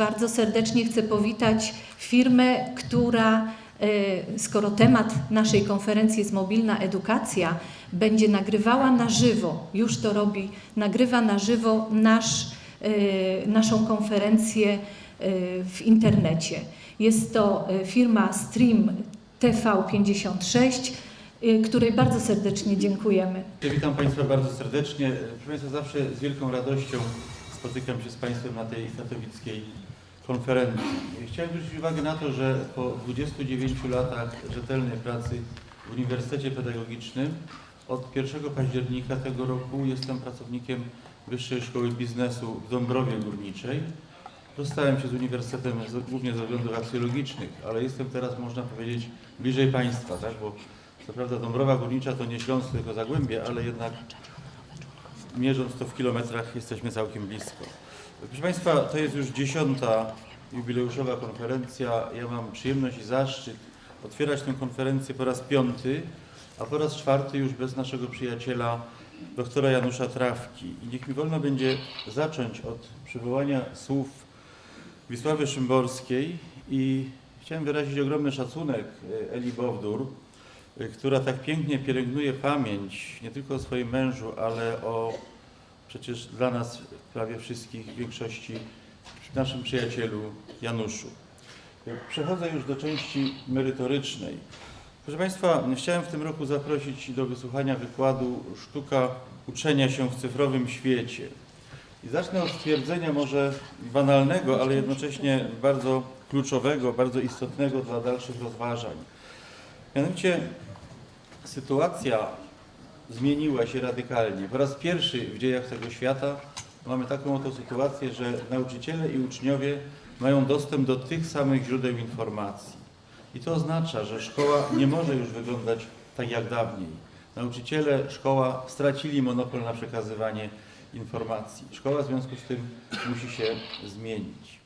bardzo serdecznie chcę powitać firmę, która, e, skoro temat naszej konferencji jest mobilna edukacja, będzie nagrywała na żywo, już to robi, nagrywa na żywo nasz, e, naszą konferencję e, w internecie. Jest to firma Stream TV56, e, której bardzo serdecznie dziękujemy. Witam Państwa bardzo serdecznie. Proszę Państwa, zawsze z wielką radością spotykam się z Państwem na tej katowickiej konferencji. Chciałem zwrócić uwagę na to, że po 29 latach rzetelnej pracy w Uniwersytecie Pedagogicznym od 1 października tego roku jestem pracownikiem Wyższej Szkoły Biznesu w Dąbrowie Górniczej. Rozstałem się z uniwersytetem głównie ze względów aksjologicznych, ale jestem teraz, można powiedzieć, bliżej Państwa, tak? bo co prawda Dąbrowa Górnicza to nie Śląsk, tylko Zagłębie, ale jednak mierząc to w kilometrach jesteśmy całkiem blisko. Proszę Państwa, to jest już dziesiąta jubileuszowa konferencja. Ja mam przyjemność i zaszczyt otwierać tę konferencję po raz piąty, a po raz czwarty już bez naszego przyjaciela doktora Janusza Trawki. I niech mi wolno będzie zacząć od przywołania słów Wisławy Szymborskiej i chciałem wyrazić ogromny szacunek e, Eli Bowdur, y, która tak pięknie pielęgnuje pamięć nie tylko o swoim mężu, ale o przecież dla nas prawie wszystkich, w większości naszym przyjacielu Januszu. Przechodzę już do części merytorycznej. Proszę Państwa, chciałem w tym roku zaprosić do wysłuchania wykładu Sztuka uczenia się w cyfrowym świecie. I zacznę od stwierdzenia może banalnego, ale jednocześnie bardzo kluczowego, bardzo istotnego dla dalszych rozważań. Mianowicie sytuacja zmieniła się radykalnie. Po raz pierwszy w dziejach tego świata mamy taką oto sytuację, że nauczyciele i uczniowie mają dostęp do tych samych źródeł informacji. I to oznacza, że szkoła nie może już wyglądać tak jak dawniej. Nauczyciele, szkoła stracili monopol na przekazywanie informacji. Szkoła w związku z tym musi się zmienić.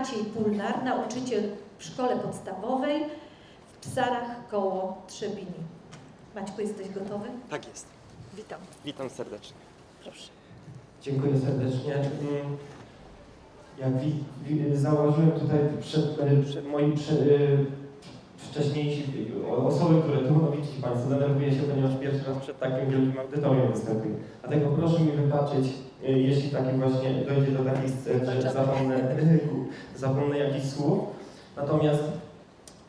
Maciej Pulnar, nauczyciel w szkole podstawowej w Psarach koło Trzebini. Maćku, jesteś gotowy? Tak jest. Witam. Witam serdecznie. Proszę. Dziękuję serdecznie. Jak wi, wi, zauważyłem tutaj przed, przed moi prze, e, wcześniejsi osoby, które tu no widzicie Państwo, denerwuję się, ponieważ pierwszy raz przed takim wielkim audytorium występuję. Dlatego proszę mi wybaczyć, e, jeśli taki właśnie dojdzie do takiej sceny, że zapomnę, zapomnę jakichś słów. Natomiast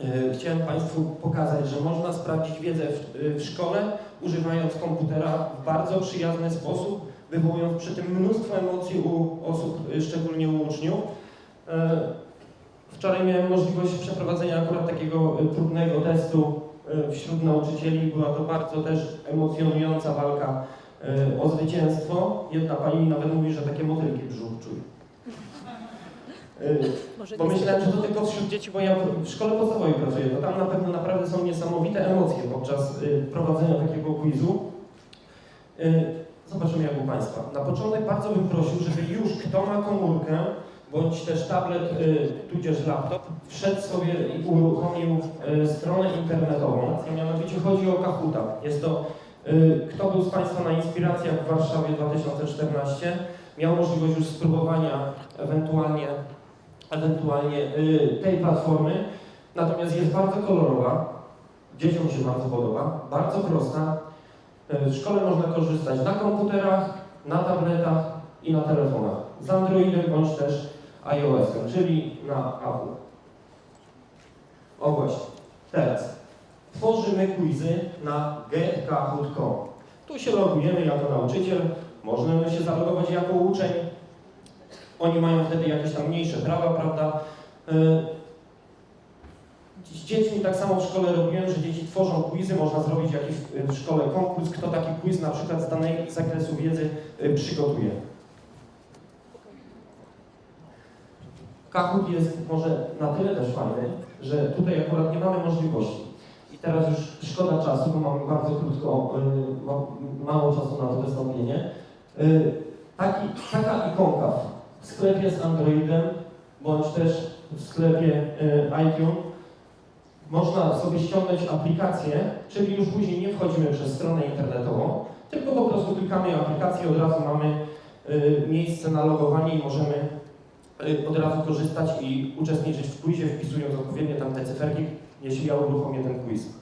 e, chciałem Państwu pokazać, że można sprawdzić wiedzę w, e, w szkole, używając komputera w bardzo przyjazny sposób, wywołując przy tym mnóstwo emocji u osób, y, szczególnie u uczniów. E, Wczoraj miałem możliwość przeprowadzenia akurat takiego trudnego testu wśród nauczycieli. Była to bardzo też emocjonująca walka y, o zwycięstwo. Jedna pani nawet mówi, że takie motylki w brzuchu czuje. Y, bo myślałem, że to tylko wśród dzieci, bo ja w szkole podstawowej pracuję, to tam na pewno naprawdę są niesamowite emocje podczas y, prowadzenia takiego quizu. Y, Zobaczymy jak u Państwa. Na początek bardzo bym prosił, żeby już kto ma komórkę, bądź też tablet, tudzież laptop, wszedł sobie i uruchomił stronę internetową. Mianowicie chodzi o Kahuta. Jest to, kto był z Państwa na inspiracjach w Warszawie 2014, miał możliwość już spróbowania ewentualnie ewentualnie y, tej platformy. Natomiast jest bardzo kolorowa, dzieciom się bardzo podoba, bardzo prosta. Y, W szkole można korzystać na komputerach, na tabletach i na telefonach. Z Androidem bądź też iOS-em, czyli na Apple. O właśnie. Teraz tworzymy quizy na getkahoot.com. Tu się logujemy jako nauczyciel, możemy się zalogować jako uczeń, oni mają wtedy jakieś tam mniejsze prawa, prawda? Y, Z dziećmi tak samo w szkole robiłem, że dzieci tworzą quizy, można zrobić jakiś y, w szkole konkurs, kto taki quiz na przykład z danej zakresu wiedzy y, przygotuje. Kahoot jest może na tyle też fajny, że tutaj akurat nie mamy możliwości. I teraz już szkoda czasu, bo mamy bardzo krótko, y, ma, mało czasu na to wystąpienie. Y, taki, taka ikonka w sklepie z Androidem, bądź też w sklepie y, iTunes można sobie ściągnąć aplikację, czyli już później nie wchodzimy przez stronę internetową, tylko po prostu klikamy aplikację, od razu mamy y, miejsce na logowanie i możemy y, od razu korzystać i uczestniczyć w quizie, wpisując odpowiednie tam te cyferki, jeśli ja uruchomię ten quiz.